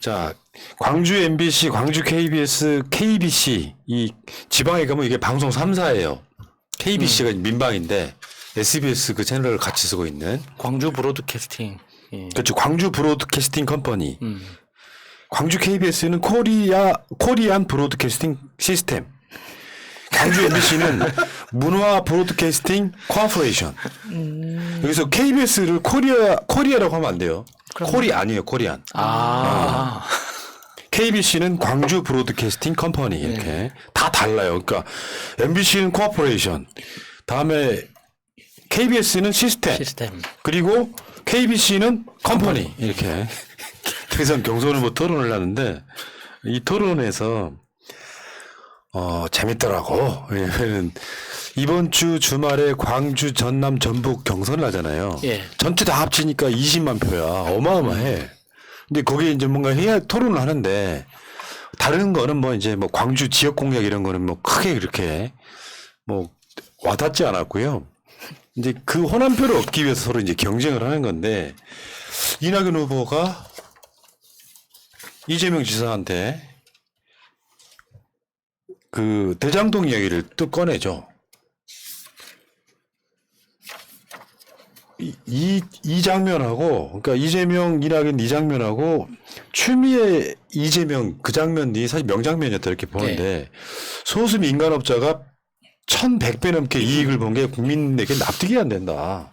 자, 광주 MBC, 광주 KBS, KBC 이 지방에 가면 이게 방송 3사예요. KBC가 민방인데 SBS 그 채널을 같이 쓰고 있는 광주 브로드캐스팅. 예. 그렇죠. 광주 브로드캐스팅 컴퍼니. 음. 광주 KBS는 코리아 코리안 브로드캐스팅 시스템. 광주 MBC는 문화 브로드캐스팅 코퍼레이션. 여기서 KBS를 코리아 코리아라고 하면 안 돼요. 코리 아니에요, 코리안. 아. KBC는 광주 브로드캐스팅 컴퍼니 이렇게 다 달라요. 그러니까 MBC는 코퍼레이션, 다음에 KBS는 시스템, 시스템. 그리고 KBC는 컴퍼니 이렇게 그래서 경선을 뭐 토론을 하는데 이 토론에서 어 재밌더라고 왜냐면 이번 주 주말에 광주 전남 전북 경선을 하잖아요. 예. 전체 다 합치니까 20만 표야 어마어마해. 근데 거기에 이제 뭔가 해야 토론을 하는데 다른 거는 뭐 이제 뭐 광주 지역 공약 이런 거는 뭐 크게 그렇게 뭐 와닿지 않았고요. 이제 그 호남표를 얻기 위해서 서로 이제 경쟁을 하는 건데 이낙연 후보가 이재명 지사한테 그 대장동 이야기를 또 꺼내죠. 이, 이, 이 장면하고, 그러니까 이재명, 이낙연 이 장면하고 추미애 이재명 그 장면이 사실 명장면이었다 이렇게 보는데 소수 민간업자가 1100배 넘게 이익을 본 게 국민에게 납득이 안 된다.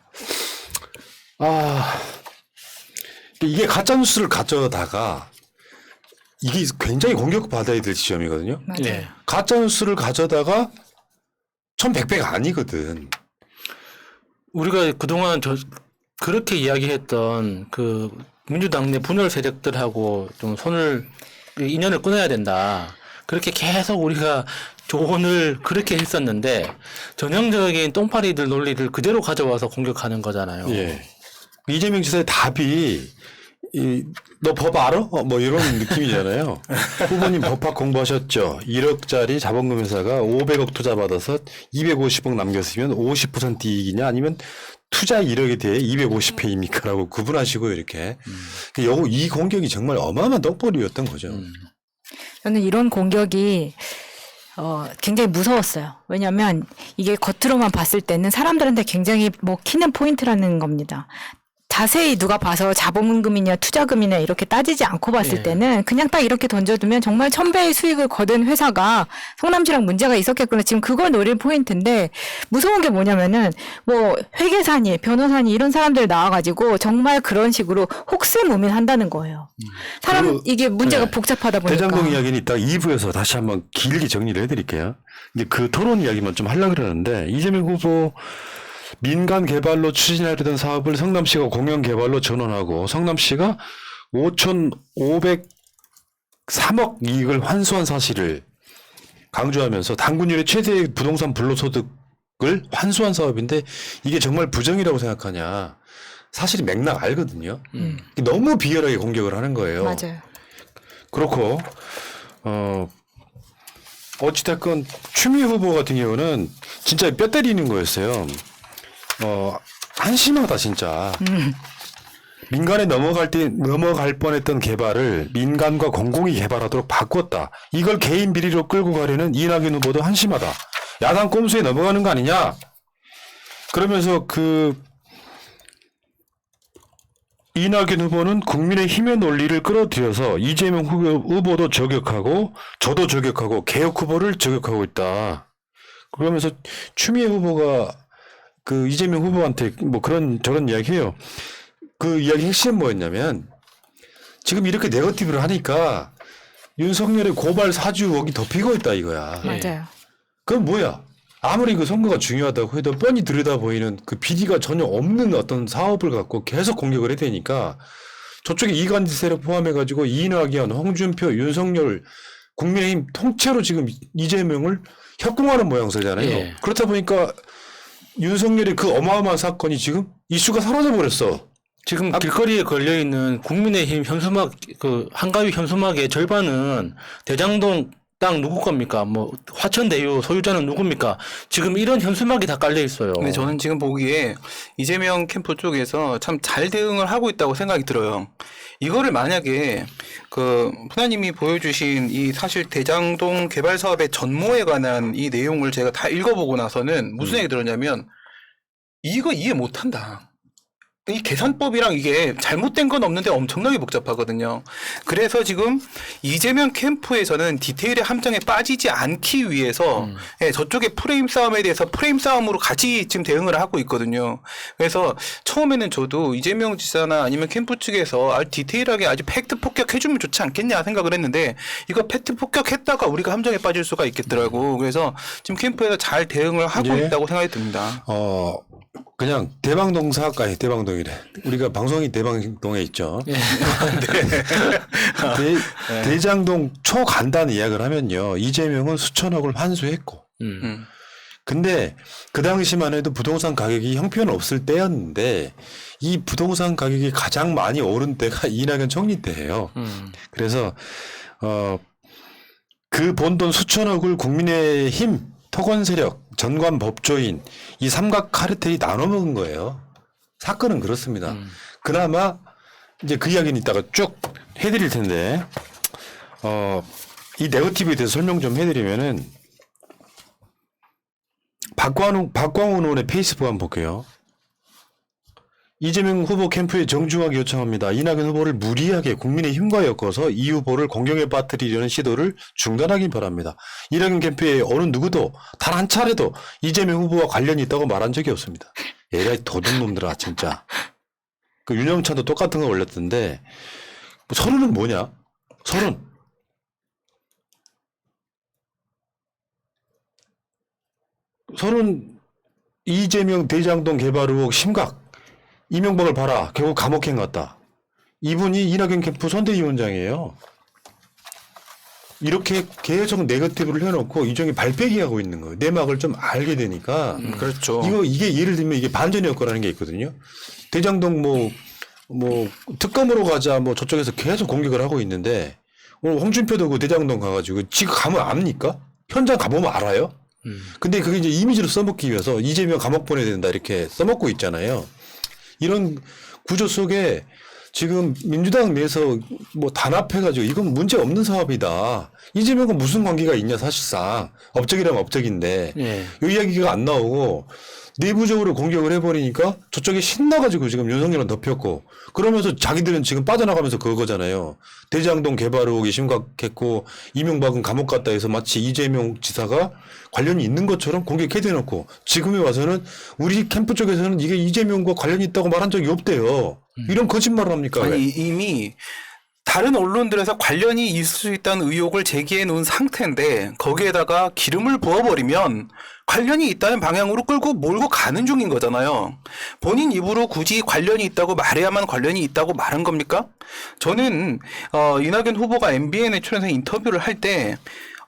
아, 이게 가짜뉴스를 가져다가 이게 굉장히 공격받아야 될 지점이거든요. 맞아요. 예. 가짜 뉴스를 가져다가 1100배가 아니거든. 우리가 그동안 저 그렇게 이야기했던 그 민주당 내 분열 세력들하고 좀 손을 그 인연을 끊어야 된다. 그렇게 계속 우리가 조언을 그렇게 했었는데 전형적인 똥파리들 논리를 그대로 가져와서 공격하는 거잖아요. 예. 이재명 지사의 답이 이, 너 법 알아? 어, 뭐 이런 느낌이잖아요. 후보님 법학 공부하셨죠? 1억짜리 자본금 회사가 500억 투자 받아서 250억 남겼으면 50% 이익이냐 아니면 투자 1억에 대해 250회입니까? 라고 구분하시고 이렇게. 그 요, 이 공격이 정말 어마어마한 떡벌이었던 거죠. 음. 저는 이런 공격이 어, 굉장히 무서웠어요. 왜냐하면 이게 겉으로만 봤을 때는 사람들한테 굉장히 먹히는 포인트라는 겁니다. 자세히 누가 봐서 자본금이냐 투자금이냐 이렇게 따지지 않고 봤을 예. 때는 그냥 딱 이렇게 던져두면 정말 천배의 수익을 거둔 회사가 성남시랑 문제가 있었겠구나. 지금 그걸 노릴 포인트인데 무서운 게 뭐냐면은 뭐 회계사니 변호사니 이런 사람들 나와가지고 정말 그런 식으로 혹세무민 한다는 거예요. 사람 그리고- 이게 문제가 네. 복잡하다 보니까. 대장동 이야기는 이따 2부에서 다시 한번 길게 정리를 해드릴게요. 이제 그 토론 이야기만 좀 하려고 그러는데 이재명 후보 민간 개발로 추진하려던 사업을 성남시가 공영 개발로 전환하고 성남시가 5,503억 이익을 환수한 사실을 강조하면서 당군율의 최대 부동산 불로소득을 환수한 사업인데 이게 정말 부정이라고 생각하냐. 사실이 맥락 알거든요. 음. 너무 비열하게 공격을 하는 거예요. 맞아요. 그렇고 어 어찌됐건 추미 후보 같은 경우는 진짜 뼈 때리는 거였어요. 어 한심하다 진짜. 민간에 넘어갈 때 넘어갈 뻔했던 개발을 민간과 공공이 개발하도록 바꿨다. 이걸 개인 비리로 끌고 가려는 이낙연 후보도 한심하다. 야당 꼼수에 넘어가는 거 아니냐? 그러면서 그 이낙연 후보는 국민의 힘의 논리를 끌어들여서 이재명 후보- 후보도 저격하고 저도 저격하고 개혁 후보를 저격하고 있다. 그러면서 추미애 후보가 그 이재명 후보한테 뭐 그런 저런 이야기 해요. 그 이야기 핵심은 뭐였냐면 지금 이렇게 네거티브를 하니까 윤석열의 고발 사주 의혹이 덮이고 있다 이거야. 맞아요. 그건 뭐야? 아무리 그 선거가 중요하다고 해도 뻔히 들여다 보이는 그 비리가 전혀 없는 어떤 사업을 갖고 계속 공격을 해야 되니까 저쪽에 이간질 세력 포함해가지고 이낙연, 홍준표, 윤석열, 국민의힘 통째로 지금 이재명을 협공하는 모양새잖아요. 예. 그렇다 보니까 윤석열의 그 어마어마한 사건이 지금 이슈가 사라져 버렸어. 지금 아, 길거리에 걸려 있는 국민의힘 현수막 그 한가위 현수막의 절반은 대장동 땅 누구 겁니까? 뭐 화천대유 소유자는 누굽니까? 지금 이런 현수막이 다 깔려 있어요. 근데 저는 지금 보기에 이재명 캠프 쪽에서 참 잘 대응을 하고 있다고 생각이 들어요. 이거를 만약에 그 푸나님이 보여주신 이 사실 대장동 개발 사업의 전모에 관한 이 내용을 제가 다 읽어보고 나서는 무슨 얘기 들었냐면 이거 이해 못한다. 이 계산법이랑 이게 잘못된 건 없는데 엄청나게 복잡하거든요. 그래서 지금 이재명 캠프에서는 디테일의 함정에 빠지지 않기 위해서 예, 저쪽의 프레임 싸움에 대해서 프레임 싸움으로 같이 지금 대응을 하고 있거든요. 그래서 처음에는 저도 이재명 지사나 아니면 캠프 측에서 아주 디테일하게 아주 팩트 폭격해주면 좋지 않겠냐 생각을 했는데 이거 팩트 폭격했다가 우리가 함정에 빠질 수가 있겠더라고. 그래서 지금 캠프에서 잘 대응을 하고 예. 있다고 생각이 듭니다. 어 그냥 대방동 사업가에 대방동이래. 우리가 방송이 대방동에 있죠. 예. 대, 대장동 초간단 이야기를 하면요. 이재명은 수천억을 환수했고. 음. 음. 근데 그 당시만 해도 부동산 가격이 형편없을 때였는데 이 부동산 가격이 가장 많이 오른 때가 이낙연 총리 때예요. 음. 그래서 어그번돈 수천억을 국민의 힘 토건 세력 전관 법조인 이 삼각 카르텔이 나눠 먹은 거예요. 사건은 그렇습니다. 음. 그나마 이제 그 이야기는 이따가 쭉 해드릴 텐데 어 이 네거티브에 대해서 설명 좀 해드리면은 박광훈 박광훈 의원의 페이스북 한번 볼게요. 이재명 후보 캠프에 정중하게 요청합니다. 이낙연 후보를 무리하게 국민의 힘과 엮어서 이 후보를 공경에 빠뜨리려는 시도를 중단하기 바랍니다. 이낙연 캠프에 어느 누구도 단 한 차례도 이재명 후보와 관련이 있다고 말한 적이 없습니다. 얘가 도둑놈들아 진짜. 그 윤영찬도 똑같은 거 올렸던데 뭐 서른은 뭐냐? 서른. 서른 이재명 대장동 개발 의혹 심각. 이명박을 봐라. 결국 감옥행 갔다. 이분이 이낙연 캠프 선대위원장이에요. 이렇게 계속 네거티브를 해놓고 이종이 발빼기 하고 있는 거예요. 내막을 좀 알게 되니까. 그렇죠. 이거 이게 예를 들면 이게 반전의 효과라는 게 있거든요. 대장동 뭐, 뭐, 특검으로 가자 뭐 저쪽에서 계속 공격을 하고 있는데 오늘 홍준표도 그 대장동 가가지고 지금 가면 압니까? 현장 가보면 알아요? 음. 근데 그게 이제 이미지로 써먹기 위해서 이재명 감옥 보내야 된다 이렇게 써먹고 있잖아요. 이런 구조 속에 지금 민주당 내에서 뭐 단합해가지고 이건 문제 없는 사업이다. 이재명과 무슨 관계가 있냐 사실상 업적이라면 업적인데 예. 이 이야기가 안 나오고 내부적으로 공격을 해버리니까 저쪽에 신나가지고 지금 윤석열은 덮였고 그러면서 자기들은 지금 빠져나가면서 그거잖아요. 대장동 개발 의혹이 심각했고 이명박은 감옥 갔다 해서 마치 이재명 지사가 관련이 있는 것처럼 공격해 대놓고 지금에 와서는 우리 캠프 쪽에서는 이게 이재명과 관련이 있다고 말한 적이 없대요. 이런 거짓말을 합니까? 왜? 아니 이미 다른 언론들에서 관련이 있을 수 있다는 의혹을 제기해 놓은 상태인데 거기에다가 기름을 부어버리면 관련이 있다는 방향으로 끌고 몰고 가는 중인 거잖아요. 본인 입으로 굳이 관련이 있다고 말해야만 관련이 있다고 말한 겁니까? 저는 어, 이낙연 후보가 MBN에 출연해서 인터뷰를 할때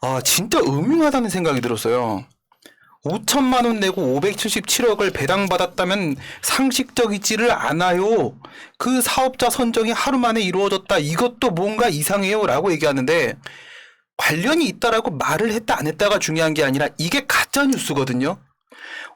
아, 진짜 음흉하다는 생각이 들었어요. 5천만 원 내고 577억을 배당받았다면 상식적이지를 않아요. 그 사업자 선정이 하루 만에 이루어졌다. 이것도 뭔가 이상해요. 라고 얘기하는데 관련이 있다라고 말을 했다 안 했다가 중요한 게 아니라 이게 가짜 뉴스거든요.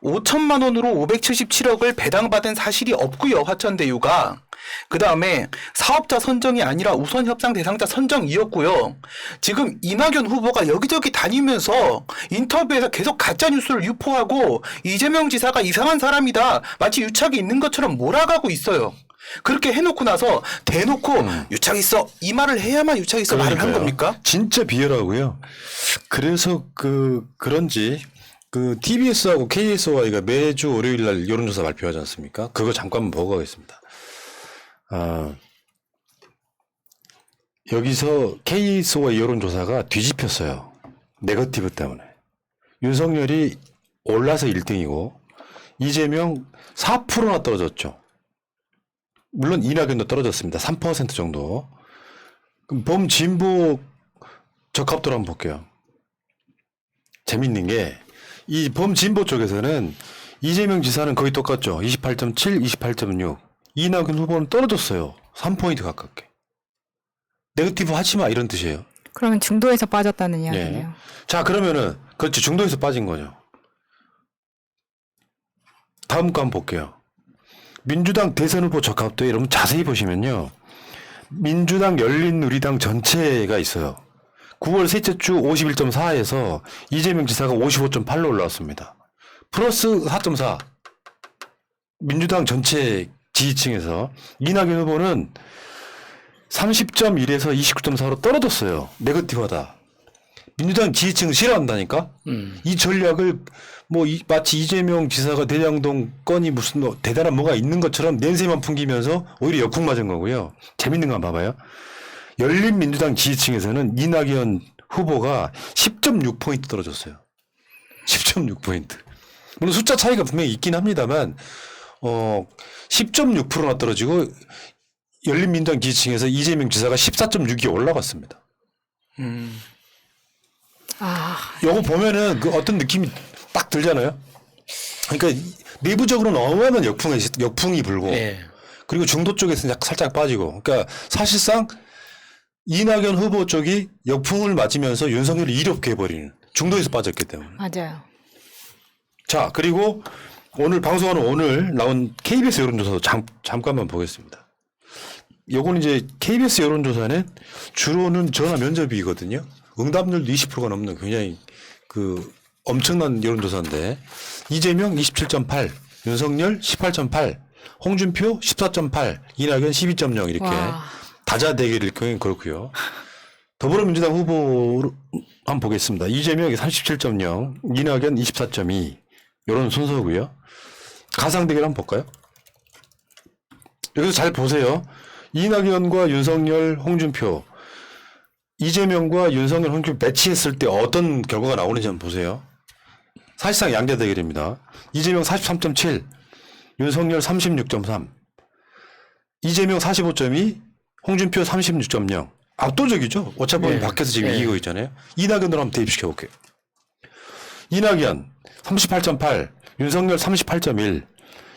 5천만 원으로 577억을 배당받은 사실이 없고요. 화천대유가. 그 다음에 사업자 선정이 아니라 우선 협상 대상자 선정이었고요. 지금 이낙연 후보가 여기저기 다니면서 인터뷰에서 계속 가짜 뉴스를 유포하고 이재명 지사가 이상한 사람이다. 마치 유착이 있는 것처럼 몰아가고 있어요. 그렇게 해놓고 나서 대놓고 유착 있어 이 말을 해야만 유착 있어 말을 한 음. 그러니까요. 겁니까? 진짜 비열하고요. 그래서 그 그런지 그 TBS하고 KSOI가 매주 월요일 날 여론조사 발표하지 않습니까? 그거 잠깐 보고 가겠습니다. 아, 여기서 KSOI 여론조사가 뒤집혔어요. 네거티브 때문에. 윤석열이 올라서 1등이고 이재명 4%나 떨어졌죠. 물론 이낙연도 떨어졌습니다. 3% 정도. 그럼 범진보 적합도를 한번 볼게요. 재밌는 게, 이 범진보 쪽에서는 이재명 지사는 거의 똑같죠. 28.7, 28.6. 이낙연 후보는 떨어졌어요. 3포인트 가깝게. 네거티브 하지 마, 이런 뜻이에요. 그러면 중도에서 빠졌다는 예. 이야기네요. 자, 그러면은, 그렇지, 중도에서 빠진 거죠. 다음 거 한번 볼게요. 민주당 대선 후보 적합도에 여러분 자세히 보시면요. 민주당 열린우리당 전체가 있어요. 9월 셋째 주 51.4에서 이재명 지사가 55.8로 올라왔습니다. 플러스 4.4. 민주당 전체 지지층에서 이낙연 후보는 30.1에서 29.4로 떨어졌어요. 네거티브하다. 민주당 지지층 싫어한다니까? 음. 이 전략을 뭐 이- 마치 이재명 지사가 대장동 건이 무슨 뭐 대단한 뭐가 있는 것처럼 냄새만 풍기면서 오히려 역풍 맞은 거고요. 재밌는 거 한번 봐봐요. 열린민주당 지지층에서는 이낙연 후보가 10.6포인트 떨어졌어요. 10.6포인트. 물론 숫자 차이가 분명히 있긴 합니다만, 어, 10.6%나 떨어지고, 열린민주당 지지층에서 이재명 지사가 14.6이 올라갔습니다. 음. 아, 요거 보면은 그 어떤 느낌이 딱 들잖아요. 그러니까 이- 내부적으로는 어마어마한 역풍이, 역풍이 불고, 예. 그리고 중도 쪽에서 약 살짝 빠지고, 그러니까 사실상 이낙연 후보 쪽이 역풍을 맞으면서 윤석열을 이롭게 해버리는 중도에서 빠졌기 때문에. 맞아요. 자, 그리고 오늘 방송하는 오늘 나온 KBS 여론조사도 잠, 잠깐만 보겠습니다. 요거는 이제 KBS 여론조사는 주로는 전화 면접이거든요. 응답률도 20%가 넘는 굉장히 그 엄청난 여론조사인데 이재명 27.8, 윤석열 18.8, 홍준표 14.8, 이낙연 12.0 이렇게 와. 다자 대결일 경우엔 그렇고요. 더불어민주당 후보 한번 보겠습니다. 이재명이 37.0, 이낙연 24.2 이런 순서고요. 가상 대결 한번 볼까요? 여기서 잘 보세요. 이낙연과 윤석열, 홍준표, 이재명과 윤석열, 홍준표 매치했을 때 어떤 결과가 나오는지 한번 보세요. 사실상 양자 대결입니다. 이재명 43.7, 윤석열 36.3, 이재명 45.2, 홍준표 36.0. 압도적이죠. 어차피 네. 밖에서 지금 네. 이기고 있잖아요. 이낙연으로 한번 대입시켜 볼게요. 이낙연 38.8, 윤석열 38.1,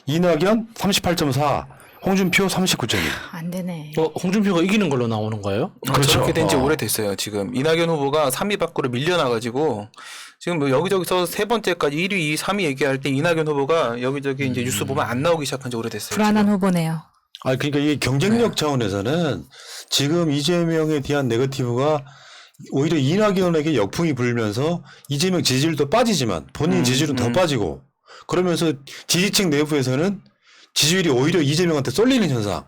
이낙연 38.4, 홍준표 39.1. 안 되네. 어, 홍준표가 이기는 걸로 나오는 거예요? 그렇죠. 저렇게 된 지 어. 오래됐어요. 지금 이낙연 후보가 3위 밖으로 밀려나가지고 지금 뭐 여기저기서 세 번째까지 1위, 2위, 3위 얘기할 때 이낙연 후보가 여기저기 이제 뉴스 보면 안 나오기 시작한 지 오래됐어요. 불안한 후보네요. 아, 그러니까 이게 경쟁력 차원에서는 지금 이재명에 대한 네거티브가 오히려 이낙연에게 역풍이 불면서 이재명 지지율도 빠지지만 본인 지지율은 더 빠지고 그러면서 지지층 내부에서는 지지율이 오히려 이재명한테 쏠리는 현상.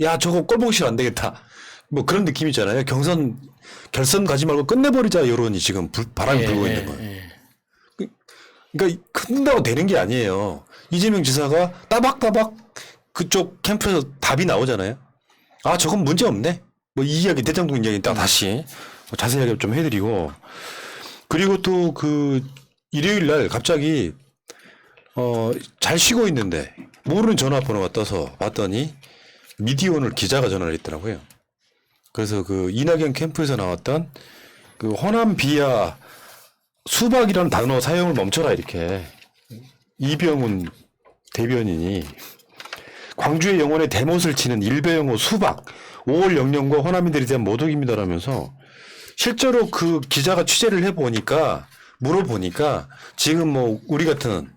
야, 저거 꼴보기 싫어 안 되겠다. 뭐 그런 느낌이잖아요. 경선, 결선 가지 말고 끝내버리자 여론이 지금 불- 바람이 예, 불고 예, 있는 거예요. 예. 그러니까 큰다고 되는 게 아니에요. 이재명 지사가 따박따박 그쪽 캠프에서 답이 나오잖아요. 아, 저건 문제 없네. 뭐 이 이야기 대장동 이야기 딱 다시 뭐 자세하게 좀 해드리고 그리고 또 그 일요일 날 갑자기 어 잘 쉬고 있는데 모르는 전화번호가 떠서 봤더니 미디어오늘 기자가 전화를 했더라고요. 그래서 그 이낙연 캠프에서 나왔던 그 호남 비하 수박이라는 단어 사용을 멈춰라 이렇게 이병훈 대변인이 광주의 영혼에 대못을 치는 일베 영호 수박 5월 영령과 호남인들에 대한 모독입니다라면서 실제로 그 기자가 취재를 해보니까 물어보니까 지금 뭐 우리 같은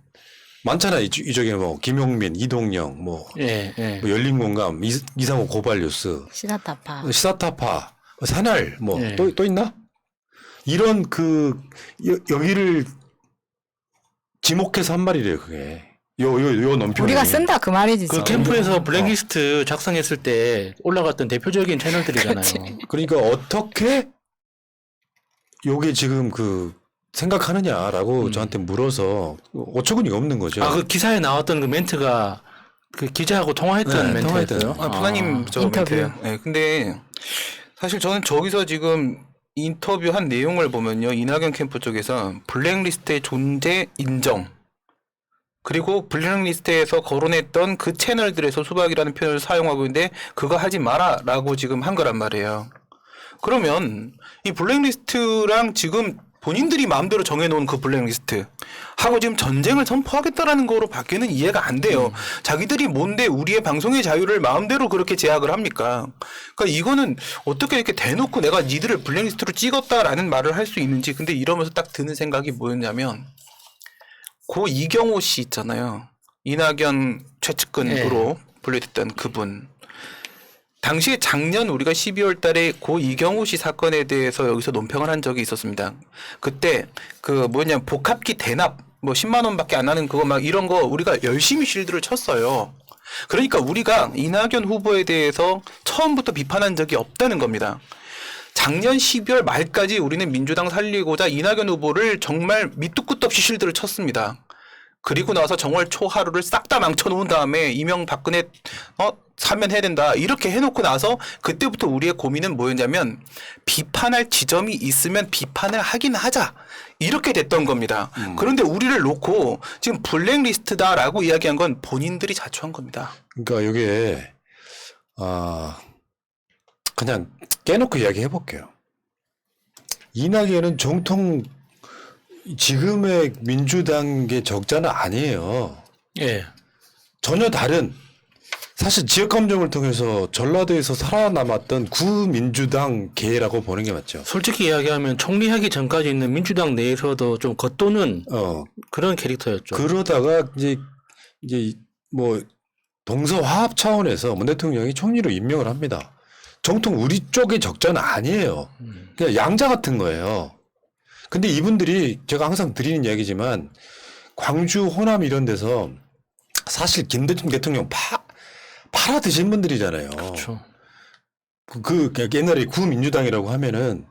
많잖아 이- 이쪽에 뭐 김용민, 이동영, 뭐, 예, 예. 뭐 열린공감, 이- 이상호 고발뉴스, 시사타파. 시사타파, 새날 뭐 네. 또또 있나? 이런 그 여, 여기를 지목해서 한 말이래요 그게. 요요 요 논평. 우리가 쓴다 그 말이지. 그 지금. 캠프에서 블랙리스트 작성했을 때 올라갔던 대표적인 채널들이잖아요. 그러니까 어떻게 요게 지금 그 생각하느냐라고 저한테 물어서 어처구니가 없는 거죠. 아, 그 기사에 나왔던 그 멘트가 그 기자하고 통화했던 네, 멘트였어요. 통화했던. 아, 부사님 저 인터뷰. 멘트예요. 네, 근데 사실 저는 저기서 지금 인터뷰한 내용을 보면요. 이낙연 캠프 쪽에서 블랙리스트의 존재 인정. 그리고 블랙리스트에서 거론했던 그 채널들에서 수박이라는 표현을 사용하고 있는데 그거 하지 마라라고 지금 한 거란 말이에요. 그러면 이 블랙리스트랑 지금 본인들이 마음대로 정해놓은 그 블랙리스트 하고 지금 전쟁을 선포하겠다라는 거로 밖에는 이해가 안 돼요. 자기들이 뭔데 우리의 방송의 자유를 마음대로 그렇게 제약을 합니까? 그러니까 이거는 어떻게 이렇게 대놓고 내가 니들을 블랙리스트로 찍었다라는 말을 할 수 있는지 근데 이러면서 딱 드는 생각이 뭐였냐면 고 이경호 씨 있잖아요. 이낙연 최측근으로 분류됐던 그분. 당시에 작년 우리가 12월 달에 고 이경호 씨 사건에 대해서 여기서 논평을 한 적이 있었습니다. 그때 그 뭐냐 복합기 대납 뭐 10만 원밖에 안 하는 그거 막 이런 거 우리가 열심히 실드를 쳤어요. 그러니까 우리가 이낙연 후보에 대해서 처음부터 비판한 적이 없다는 겁니다. 작년 12월 말까지 우리는 민주당 살리고자 이낙연 후보를 정말 밑도 끝도 없이 실드를 쳤습니다. 그리고 나서 정월 초 하루를 싹 다 망쳐놓은 다음에 이명박근혜 어 사면해야 된다 이렇게 해놓고 나서 그때부터 우리의 고민은 뭐였냐면 비판할 지점이 있으면 비판을 하긴 하자 이렇게 됐던 겁니다. 그런데 우리를 놓고 지금 블랙리스트다라고 이야기한 건 본인들이 자초한 겁니다. 그러니까 이게 아 그냥 깨놓고 이야기해 볼게요. 이낙연은 정통 지금의 민주당의 적자는 아니에요. 예. 전혀 다른 사실 지역 감정을 통해서 전라도에서 살아남았던 구민주당 계라고 보는 게 맞죠. 솔직히 이야기하면 총리하기 전까지 있는 민주당 내에서도 좀 겉도는 어 그런 캐릭터였죠. 그러다가 이제 이제 뭐 동서 화합 차원에서 문 대통령이 총리로 임명을 합니다. 정통 우리 쪽의 적자는 아니에요. 그냥 양자 같은 거예요. 근데 이분들이 제가 항상 드리는 이야기지만 광주, 호남 이런 데서 사실 김대중 대통령 파, 팔아 드신 분들이잖아요. 그렇죠. 그, 그 옛날에 구민주당이라고 하면은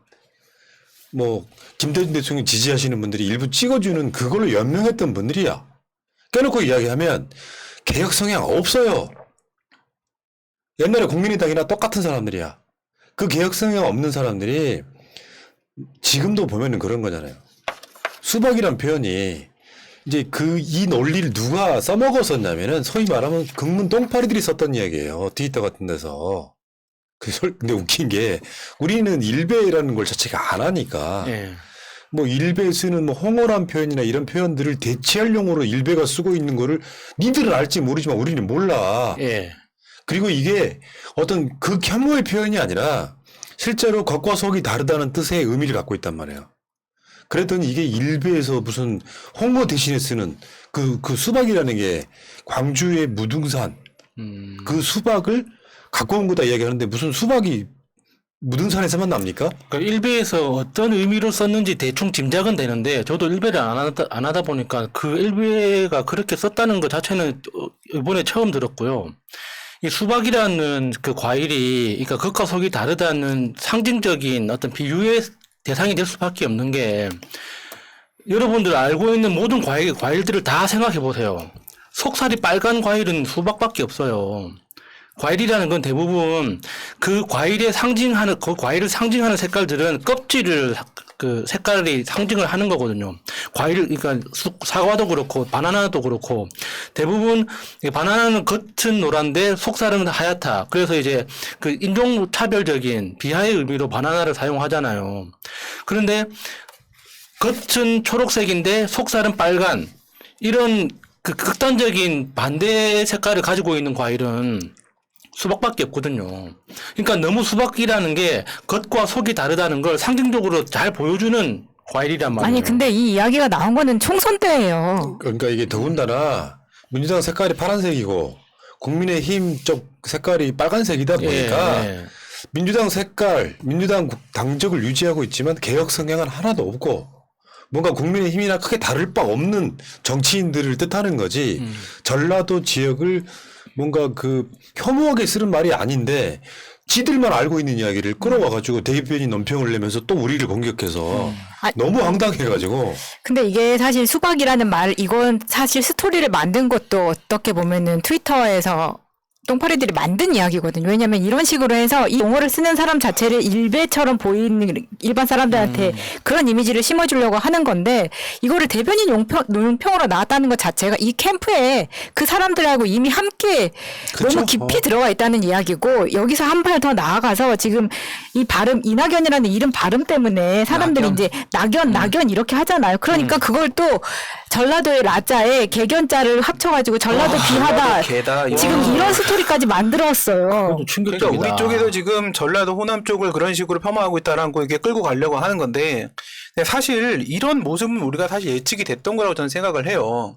뭐 김대중 대통령 지지하시는 분들이 일부 찍어주는 그걸로 연명했던 분들이야. 깨놓고 이야기하면 개혁 성향 없어요. 옛날에 국민의당이나 똑같은 사람들이야. 그 개혁 성향 없는 사람들이 지금도 보면은 그런 거잖아요. 수박이란 표현이 이제 그 이 논리를 누가 써먹었었냐면은 소위 말하면 극문 똥파리들이 썼던 이야기예요. 트위터 같은 데서. 그 솔, 근데 웃긴 게 우리는 일베라는 걸 자체가 안 하니까 예. 뭐 일베 쓰는 뭐 홍어란 표현이나 이런 표현들을 대체할 용어로 일베가 쓰고 있는 거를 니들은 알지 모르지만 우리는 몰라. 예. 그리고 이게 어떤 그 혐오의 표현이 아니라 실제로 겉과 속이 다르다는 뜻의 의미를 갖고 있단 말이에요. 그랬더니 이게 일베에서 무슨 홍어 대신에 쓰는 그, 그 수박이라는 게 광주의 무등산 음. 그 수박을 갖고 온 거다 이야기하는데 무슨 수박이 무등산에서만 납니까? 그러니까 일베에서 어떤 의미로 썼는지 대충 짐작은 되는데 저도 일베를 안 하다, 안 하다 보니까 그 일베가 그렇게 썼다는 것 자체는 어, 이번에 처음 들었고요. 이 수박이라는 그 과일이 그러니까 겉과 속이 다르다는 상징적인 어떤 비유의 대상이 될 수밖에 없는 게 여러분들 알고 있는 모든 과일, 과일들을 다 생각해 보세요. 속살이 빨간 과일은 수박밖에 없어요. 과일이라는 건 대부분 그 과일에 상징하는 그 과일을 상징하는 색깔들은 껍질을 그 색깔이 상징을 하는 거거든요. 과일 그러니까 수- 사과도 그렇고 바나나도 그렇고 대부분 이 바나나는 겉은 노란데 속살은 하얗다. 그래서 이제 그 인종 차별적인 비하의 의미로 바나나를 사용하잖아요. 그런데 겉은 초록색인데 속살은 빨간 이런 그 극단적인 반대 색깔을 가지고 있는 과일은 수박밖에 없거든요. 그러니까 너무 수박이라는 게 겉과 속이 다르다는 걸 상징적으로 잘 보여주는 과일이란 말이에요. 아니 근데 이 이야기가 나온 거는 총선 때예요. 그러니까 이게 더군다나 민주당 색깔이 파란색이고 국민의힘 쪽 색깔이 빨간색이다 보니까 예, 예. 민주당 색깔, 민주당 국- 당적을 유지하고 있지만 개혁 성향은 하나도 없고 뭔가 국민의 힘이나 크게 다를 바 없는 정치인들을 뜻하는 거지 음. 전라도 지역을 뭔가 그 혐오하게 쓰는 말이 아닌데 지들만 알고 있는 이야기를 끌어와가지고 대변인 논평을 내면서 또 우리를 공격해서 아, 너무 황당해가지고. 근데 이게 사실 수박이라는 말 이건 사실 스토리를 만든 것도 어떻게 보면은 트위터에서 똥파리들이 만든 이야기거든요. 왜냐하면 이런 식으로 해서 이 용어를 쓰는 사람 자체를 일베처럼 보이는 일반 사람들한테 음. 그런 이미지를 심어주려고 하는 건데 이거를 대변인 용평, 용평으로 나왔다는 것 자체가 이 캠프에 그 사람들하고 이미 함께 그쵸? 너무 깊이 어. 들어가 있다는 이야기고 여기서 한 발 더 나아가서 지금 이 발음 이낙연이라는 이름 발음 때문에 사람들이 낙연. 이제 낙연 낙연 이렇게 하잖아요. 그러니까 그걸 또 전라도의 라자에 개견자를 합쳐가지고 전라도 비하다 개다. 이거. 지금 이런 스토리까지 만들었어요. 그것도 그러니까 충격적이다. 우리 쪽에서 지금 전라도 호남 쪽을 그런 식으로 폄하하고 있다라는 거 이게 끌고 가려고 하는 건데 근데 사실 이런 모습은 우리가 사실 예측이 됐던 거라고 저는 생각을 해요.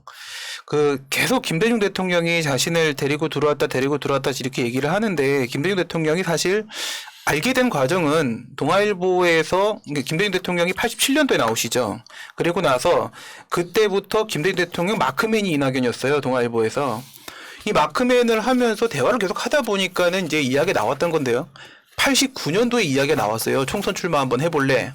그 계속 김대중 대통령이 자신을 데리고 들어왔다 데리고 들어왔다 이렇게 얘기를 하는데 김대중 대통령이 사실 알게 된 과정은 동아일보에서 김대중 대통령이 87년도에 나오시죠. 그리고 나서 그때부터 김대중 대통령 마크맨이 이낙연이었어요. 동아일보에서. 이 마크맨을 하면서 대화를 계속 하다 보니까는 이제 이야기가 나왔던 건데요. 89년도에 이야기가 나왔어요. 총선 출마 한번 해볼래.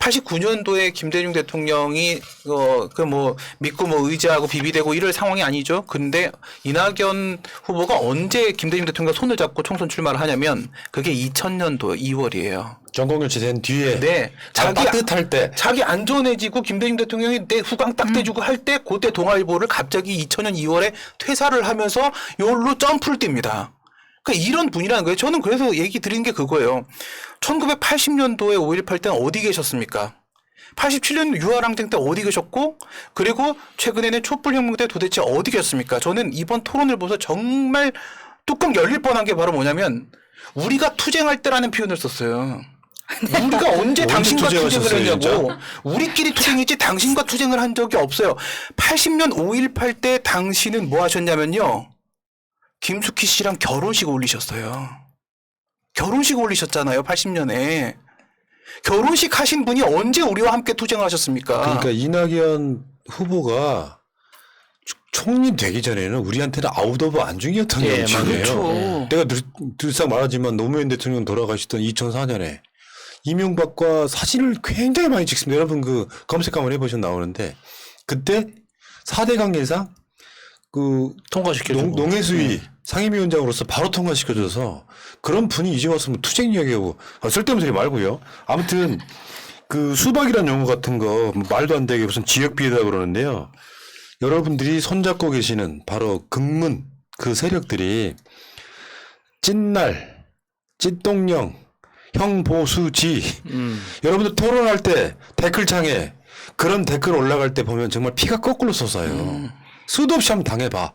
89년도에 김대중 대통령이 어 그 뭐 믿고 뭐 의지하고 비비대고 이럴 상황이 아니죠. 근데 이낙연 후보가 언제 김대중 대통령 손을 잡고 총선 출마를 하냐면 그게 2000년도 2월이에요. 전공일치 된 뒤에 네. 잘 자기 따뜻할 때 자기 안전해지고 김대중 대통령이 내 후광 딱 대주고 할때 그때 동아일보를 갑자기 2000년 2월에 퇴사를 하면서 요로 점프를 띱니다. 그러니까 이런 분이라는 거예요. 저는 그래서 얘기 드리는 게 그거예요. 1980년도에 5.18 때는 어디 계셨습니까? 87년 유아랑쟁 때 어디 계셨고 그리고 최근에는 촛불혁명 때 도대체 어디 계셨습니까? 저는 이번 토론을 보면서 정말 뚜껑 열릴 뻔한 게 바로 뭐냐면 우리가 투쟁할 때라는 표현을 썼어요. 우리가 언제 언제 당신과 투쟁을 했냐고. 우리끼리 투쟁했지 당신과 투쟁을 한 적이 없어요. 80년 5.18 때 당신은 뭐 하셨냐면요. 김숙희 씨랑 결혼식 올리셨어요. 결혼식 올리셨잖아요. 80년에. 결혼식 하신 분이 언제 우리와 함께 투쟁하셨습니까? 그러니까 이낙연 후보가 총리 되기 전에는 우리한테는 아웃 오브 안중이었던 예, 정치예요. 그렇죠. 내가 늘, 늘상 말하지만 노무현 대통령 돌아가시던 2004년에 이명박과 사진을 굉장히 많이 찍습니다. 여러분 그 검색 한번 해보시면 나오는데 그때 4대 강예상 그 통과시켜주고. 농, 농해수위 상임위원장으로서 바로 통과시켜줘서 그런 분이 이제 와서 뭐 투쟁 이야기하고 아, 쓸데없는 소리 말고요. 아무튼 그 수박이란 용어 같은 거뭐 말도 안 되게 무슨 지역비에다 그러는데요. 여러분들이 손잡고 계시는 바로 극문 그 세력들이 찐날, 찐똥령, 형보수지 음. 여러분들 토론할 때 댓글창에 그런 댓글 올라갈 때 보면 정말 피가 거꾸로 솟아요. 음. 수도 없이 한번 당해봐.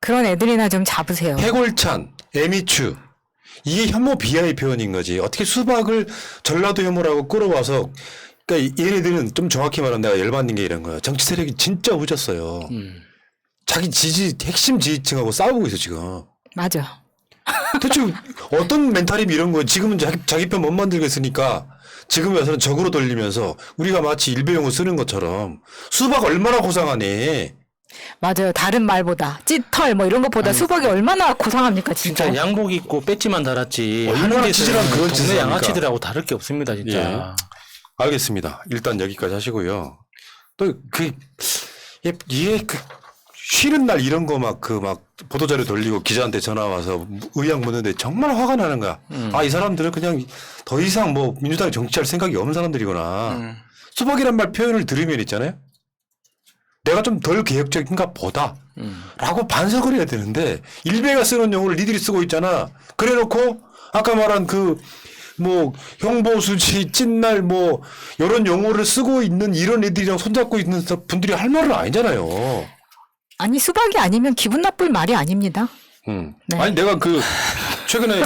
그런 애들이나 좀 잡으세요. 해골찬, 에미추. 이게 혐오 비하의 표현인 거지. 어떻게 수박을 전라도 혐오라고 끌어와서, 그러니까 얘네들은 좀 정확히 말하면 내가 열받는 게 이런 거야. 정치 세력이 진짜 후졌어요. 음. 자기 지지, 핵심 지지층하고 싸우고 있어, 지금. 맞아. 대체 어떤 멘탈이 이런 거야. 지금은 자기, 자기 편 못 만들겠으니까 지금 와서는 적으로 돌리면서 우리가 마치 일배용어 쓰는 것처럼 수박 얼마나 고상하니. 맞아요. 다른 말보다 찌털 뭐 이런 것보다 수박이 얼마나 고상합니까 진짜. 진짜 양복 입고 배지만 달았지. 얼마나 하는 치질한 짓은 그런 짓을 동네 합니까? 양아치들하고 다를 게 없습니다, 진짜. 예. 알겠습니다. 일단 여기까지 하시고요. 또그 이게 그 쉬는 날 이런 거 막 그 막 보도자료 돌리고 기자한테 전화 와서 의향 묻는데 정말 화가 나는 거야. 아 이 사람들은 그냥 더 이상 뭐 민주당이 정치할 생각이 없는 사람들이구나. 음. 수박이란 말 표현을 들으면 있잖아요. 내가 좀 덜 개혁적인가 보다. 음. 라고 반성을 해야 되는데 일베가 쓰는 용어를 니들이 쓰고 있잖아. 그래 놓고 아까 말한 그 뭐 형보수지 찐날 뭐 이런 용어를 쓰고 있는 이런 애들이랑 손잡고 있는 사- 분들이 할 말은 아니잖아요. 아니 수박이 아니면 기분 나쁠 말이 아닙니다. 음. 네. 아니 내가 그 최근에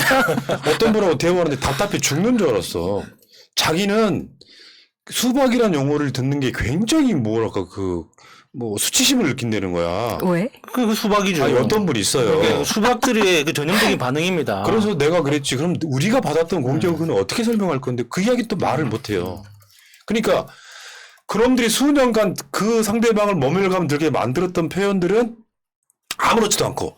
어떤 분하고 대화하는데 답답해 죽는 줄 알았어. 자기는 수박이란 용어를 듣는 게 굉장히 뭐랄까 그 뭐 수치심을 느낀다는 거야. 왜? 그, 그 수박이죠. 아니 어떤 분이 있어요. 수박들의 그 전형적인 반응입니다. 그래서 내가 그랬지. 그럼 우리가 받았던 공격은 어떻게 설명할 건데 그 이야기 또 말을 못 해요. 그러니까 그놈들이 수년간 그 상대방을 모멸감 들게 만들었던 표현들은 아무렇지도 않고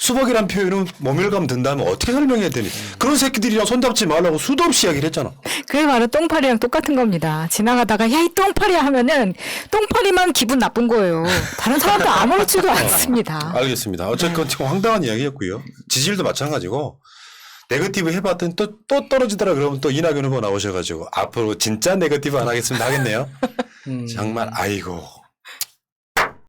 수박이란 표현은 모멸감 든다면 어떻게 설명해야 되니? 그런 새끼들이랑 손잡지 말라고 수도 없이 이야기를 했잖아. 그게 바로 똥파리랑 똑같은 겁니다. 지나가다가 야 이 똥파리야 하면은 똥파리만 기분 나쁜 거예요. 다른 사람도 아무렇지도 않습니다. 알겠습니다. 어쨌건 지금 황당한 이야기였고요. 지지율도 마찬가지고 네거티브 해봤더니 또, 또 떨어지더라 그러면 또 이낙연 후보 나오셔가지고 앞으로 진짜 네거티브 안 하겠습니다 하겠네요. 음. 정말 아이고